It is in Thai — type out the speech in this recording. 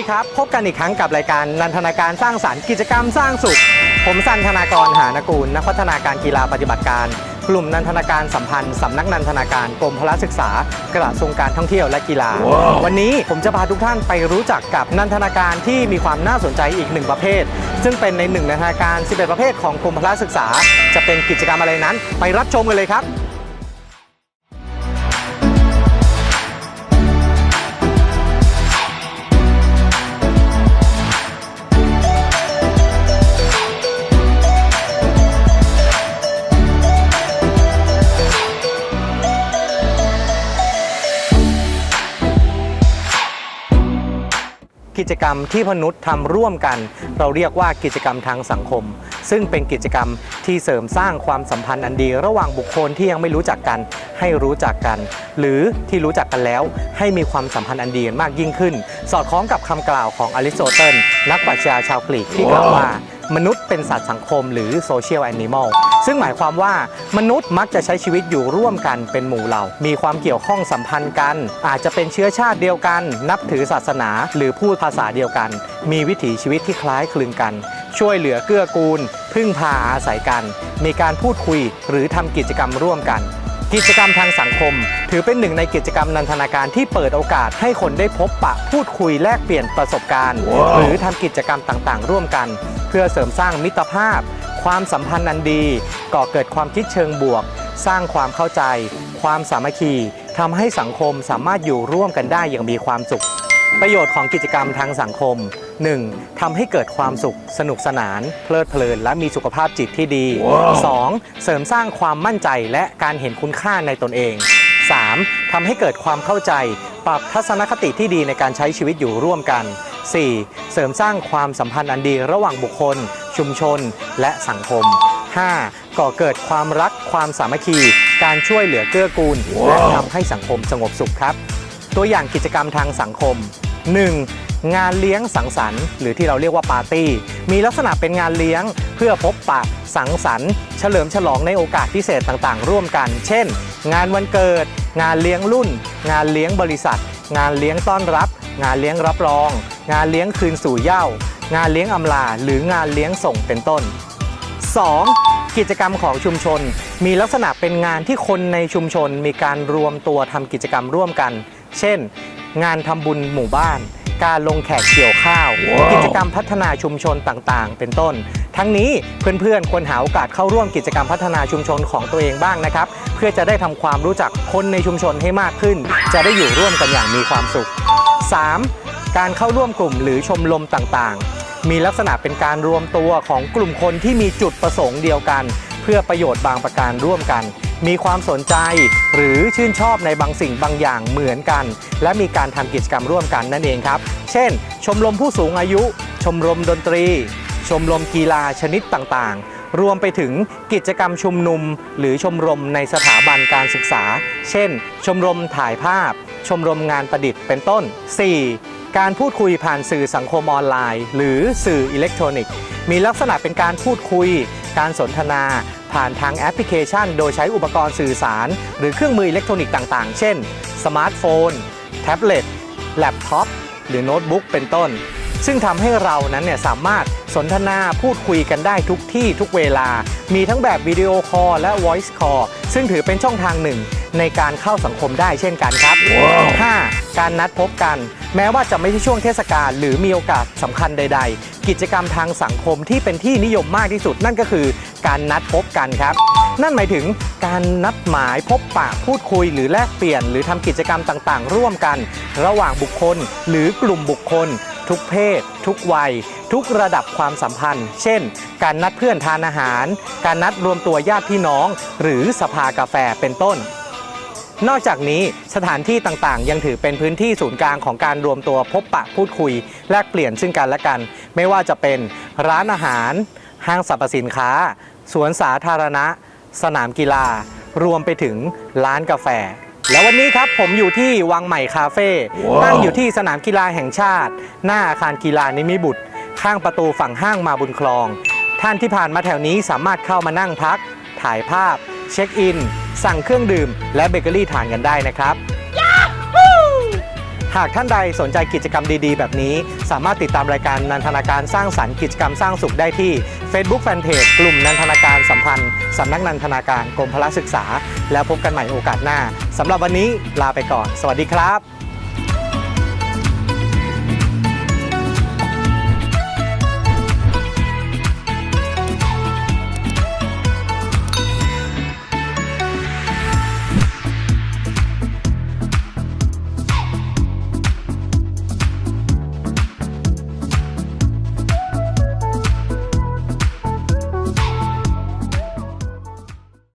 วัสดีครับ พบกันอีกครั้งกับรายการนันทนาการสร้างสรรค์กิจกรรมสร้างสุข ผมสันธนากรหานกูล นักพัฒนาการกีฬาปฏิบัติการ กลุ่มนันทนาการสัมพันธ์สำนักนันทนาการกรมพละศึกษากระทรวงการท่องเที่ยวและกีฬาวันนี้ผมจะพาทุกท่านไปรู้จักกับนันทนาการที่มีความน่าสนใจอีกหนึ่งประเภท ซึ่งเป็นในหนึ่งนันทนาการ 11 ประเภทของกรมพละศึกษา จะเป็นกิจกรรมอะไรนั้น ไปรับชมกันเลยครับ จกรรมที่มนุษย์ทำร่วมกัน เราเรียกว่ากิจกรรมทางสังคม ซึ่งเป็นกิจกรรมที่เสริมสร้างความสัมพันธ์อันดี ระหว่างบุคคลที่ยังไม่รู้จักกัน ให้รู้จักกัน หรือที่รู้จักกันแล้ว ให้มีความสัมพันธ์อันดีมากยิ่งขึ้น สอดคล้องกับคำกล่าวของอริสโตเติลนักปรัชญาชาวกรีกที่กล่าวว่า มนุษย์เป็นสัตว์สังคมหรือโซเชียลแอนิมอลซึ่งหมายความว่ามนุษย์มักจะใช้ชีวิตอยู่ร่วมกันเป็นหมู่เหล่า มีความเกี่ยวข้องสัมพันธ์กัน อาจจะเป็นเชื้อชาติเดียวกัน นับถือศาสนา หรือพูดภาษาเดียวกัน มีวิถีชีวิตที่คล้ายคลึงกัน ช่วยเหลือเกื้อกูล พึ่งพาอาศัยกัน มีการพูดคุยหรือทำกิจกรรมร่วมกัน กิจกรรมทางสังคม ถือเป็นหนึ่งในกิจกรรมนันทนาการที่เปิดโอกาสให้คนได้พบปะพูดคุยแลกเปลี่ยนประสบการณ์หรือทำกิจกรรมต่างๆ ร่วมกัน เพื่อเสริมสร้างมิตรภาพ ความสัมพันธ์อันดี ก่อเกิดความคิดเชิงบวก สร้างความเข้าใจ ความสามัคคีทำให้สังคมสามารถอยู่ร่วมกันได้อย่างมีความสุข ประโยชน์ของกิจกรรมทางสังคม 1. ทำให้เกิดความสุขสนุกสนาน เพลิดเพลิน และมีสุขภาพจิตที่ดี 2. เสริมสร้างความมั่นใจและการเห็นคุณค่าในตนเอง 3. ทำให้เกิดความเข้าใจ ปรับทัศนคติที่ดีในการใช้ชีวิตอยู่ร่วมกัน 4. เสริมสร้างความสัมพันธ์อันดีระหว่างบุคคล ชุมชน และสังคม 5. ก่อเกิดความรักความสามัคคี การช่วยเหลือเกื้อกูล และทำให้สังคมสงบสุขครับ ตัวอย่างกิจกรรมทางสังคม 1. งานเลี้ยงสังสรรค์หรือที่เราเรียกว่าปาร์ตี้ มีลักษณะเป็นงานเลี้ยงเพื่อพบปะสังสรรค์เฉลิมฉลองในโอกาสพิเศษต่างๆ ร่วมกัน เช่น งานวันเกิด งานเลี้ยงรุ่น งานเลี้ยงบริษัท งานเลี้ยงต้อนรับ งานเลี้ยงรับรอง งานเลี้ยงคืนสู่เหย้า งานเลี้ยงอำลา หรืองานเลี้ยงส่งเป็นต้น 2. กิจกรรมของชุมชน มีลักษณะเป็นงานที่คนในชุมชนมีการรวมตัวทำกิจกรรมร่วมกัน เช่น งานทำบุญหมู่บ้าน การลงแขกเกี่ยวข้าว กิจกรรมพัฒนาชุมชนต่างๆ เป็นต้น ทั้งนี้เพื่อนๆควรหาโอกาสเข้าร่วมกิจกรรมพัฒนาชุมชนของตัวเองบ้างนะครับ เพื่อจะได้ทำความรู้จักคนในชุมชนให้มากขึ้น จะได้อยู่ร่วมกันอย่างมีความสุข 3. การเข้าร่วมกลุ่มหรือชมรมต่างๆ มีลักษณะเป็นการรวมตัวของกลุ่มคนที่มีจุดประสงค์เดียวกัน เพื่อประโยชน์บางประการร่วมกัน มีความสนใจหรือชื่นชอบในบางสิ่งบางอย่างเหมือนกัน และมีการทำกิจกรรมร่วมกันนั่นเองครับ เช่น ชมรมผู้สูงอายุ ชมรมดนตรี ชมรมกีฬาชนิดต่างๆ รวมไปถึงกิจกรรมชุมนุม หรือชมรมในสถาบันการศึกษา เช่น ชมรมถ่ายภาพ ชมรมงานประดิษฐ์เป็นต้น 4. การพูดคุยผ่านสื่อสังคมออนไลน์ หรือสื่ออิเล็กทรอนิกส์ มีลักษณะเป็นการพูดคุย การสนทนา ผ่านทางแอปพลิเคชัน โดยใช้อุปกรณ์สื่อสาร หรือเครื่องมืออิเล็กทรอนิกส์ต่างๆ เช่น สมาร์ทโฟน แท็บเล็ต แล็ปท็อป หรือโน้ตบุ๊กเป็นต้น ซึ่งทำให้เรานั้นเนี่ยสามารถสนทนาพูดคุยกันได้ทุกที่ทุกเวลา มีทั้งแบบวิดีโอคอลและ Voice Call ซึ่งถือเป็นช่องทางหนึ่ง ในการเข้าสังคมได้เช่นกันครับ 5. การนัดพบกัน แม้ว่าจะไม่ใช่ช่วงเทศกาลหรือมีโอกาสสำคัญใด ๆ กิจกรรมทางสังคมที่เป็นที่นิยมมากที่สุด นั่นก็คือการนัดพบกันครับ นั่นหมายถึงการนัดหมายพบปะพูดคุย หรือแลกเปลี่ยน หรือทำกิจกรรมต่างๆ ร่วมกัน ระหว่างบุคคล หรือกลุ่มบุคคล ทุกเพศ ทุกวัย ทุกระดับความสัมพันธ์ เช่น การนัดเพื่อนทานอาหาร การนัดรวมตัวญาติพี่น้อง หรือสภากาแฟเป็นต้น นอกจากนี้สถานที่ต่างๆ ยังถือเป็นพื้นที่ศูนย์กลางของการรวมตัวพบปะพูดคุย แลกเปลี่ยนซึ่งกันและกัน ไม่ว่าจะเป็นร้านอาหาร ห้างสรรพสินค้า สวนสาธารณะ สนามกีฬา รวมไปถึงร้านกาแฟ แล้ววันนี้ครับผมอยู่ที่วังใหม่คาเฟ่ตั้งอยู่ที่สนามกีฬาแห่งชาติ หน้าอาคารกีฬานิมิบุตร ข้างประตูฝั่งห้างมาบุญคลอง ท่านที่ผ่านมาแถวนี้สามารถเข้ามานั่งพัก ถ่ายภาพ เช็คอิน สั่งเครื่องดื่ม และเบเกอรี่ทานกันได้นะครับ หากท่านใดสนใจกิจกรรมดีๆ แบบนี้ สามารถติดตามรายการนันทนาการสร้างสรรค์กิจกรรมสร้างสุขได้ที่ Facebook Fanpage กลุ่มนันทนาการสัมพันธ์ สำนักนันทนาการกรมพละศึกษา แล้วพบกันใหม่โอกาสหน้าสำหรับวันนี้ลาไปก่อน สวัสดีครับ